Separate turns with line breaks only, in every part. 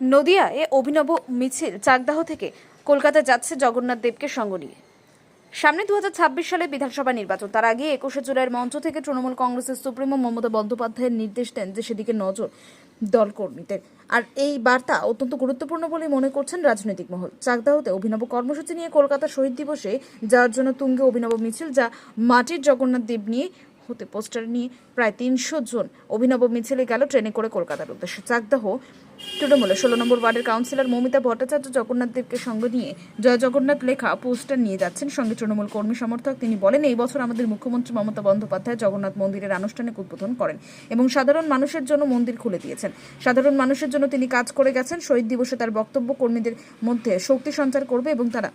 নদিয়ায় অভিনব মিছিল চাকদাহ থেকে কলকাতা যাচ্ছে জগন্নাথ দেবকে সঙ্গ নিয়ে। সামনে দু সালে বিধানসভা নির্বাচন, তার আগে একুশে জুলাইয়ের মঞ্চ থেকে তৃণমূল কংগ্রেসের সুপ্রিমো মমতা বন্দ্যোপাধ্যায়ের নির্দেশ দেন যে সেদিকে নজর দল কর্মীদের। আর এই বার্তা অত্যন্ত গুরুত্বপূর্ণ বলে মনে করছেন রাজনৈতিক মহল। চাকদাহতে অভিনব কর্মসূচি নিয়ে কলকাতা শহীদ দিবসে যাওয়ার জন্য তুঙ্গে অভিনব মিছিল, যা মাটির জগন্নাথ দেব নিয়ে হতে পোস্টার নিয়ে প্রায় তিনশো জন অভিনব মিছিলে গেল ট্রেনে করে কলকাতার উদ্দেশ্যে। চাকদাহ, তৃণমূলের ষোলো নম্বর ওয়ার্ডের কাউন্সিলর মমিতা ভট্টাচার্য, জগন্নাথ দেবকে সঙ্গে নিয়ে জয় জগন্নাথ লেখা পোস্টার নিয়ে যাচ্ছেন। সঙ্গে তৃণমূল কর্মী সমর্থক তিনি বলেন, এই বছর আমাদের মুখ্যমন্ত্রী মমতা বন্দ্যোপাধ্যায় জগন্নাথ মন্দিরের আনুষ্ঠানিক উদ্বোধন করেন এবং সাধারণ মানুষের জন্য মন্দির খুলে দিয়েছেন। সাধারণ মানুষের জন্য তিনি কাজ করে গেছেন। শহীদ দিবসে তার বক্তব্য কর্মীদের মধ্যে শক্তি সঞ্চার করবে এবং তারা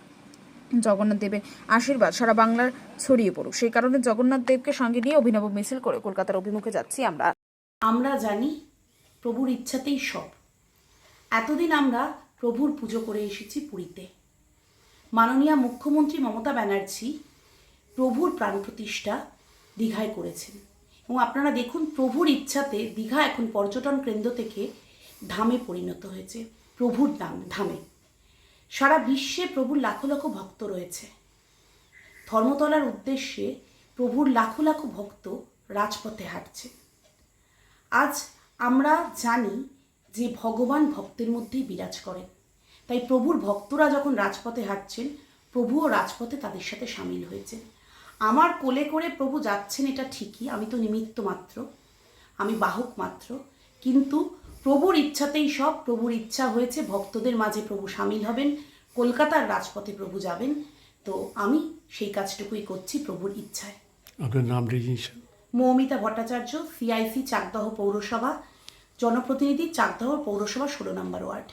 জগন্নাথ দেবের আশীর্বাদ সারা বাংলার ছড়িয়ে পড়ুক। সেই কারণে জগন্নাথ দেবকে সঙ্গে নিয়ে অভিনব মিছিল করে কলকাতার অভিমুখে যাচ্ছি আমরা।
আমরা জানি প্রভুর ইচ্ছাতেই সব। এতদিন আমরা প্রভুর পুজো করে এসেছি পুরীতে। মাননীয় মুখ্যমন্ত্রী মমতা ব্যানার্জি প্রভুর প্রাণ প্রতিষ্ঠা দীঘায় করেছেন। এবং আপনারা দেখুন, প্রভুর ইচ্ছাতে দীঘা এখন পর্যটন কেন্দ্র থেকে ধামে পরিণত হয়েছে। প্রভুর নাম, ধামে। সারা বিশ্বে প্রভুর লাখো লাখো ভক্ত রয়েছে। ধর্মতলার উদ্দেশ্যে প্রভুর লাখো লাখো ভক্ত রাজপথে হাঁটছে। আজ আমরা জানি যে ভগবান ভক্তের মধ্যেই বিরাজ করেন। তাই প্রভুর ভক্তরা যখন রাজপথে হাঁটছেন, প্রভুও রাজপথে তাদের সাথে সামিল হয়েছেন। আমার কোলে করে প্রভু যাচ্ছেন এটা ঠিকই, আমি তো নিমিত্ত মাত্র, আমি বাহক মাত্র, কিন্তু প্রভুর ইচ্ছাতেই সব প্রভুর ইচ্ছা হয়েছে। ভক্তদের মাঝে প্রভু সামিল হবেন কলকাতার রাজপথে প্রভু যাবেন। তো আমি সেই কাজটুকুই করছি প্রভুর ইচ্ছায়।
আপনার নাম
মৌমিতা ভট্টাচার্য সিআইসি চাকদহ পৌরসভা। জনপ্রতিনিধি চাকদহ পৌরসভা ষোলো নম্বর ওয়ার্ড।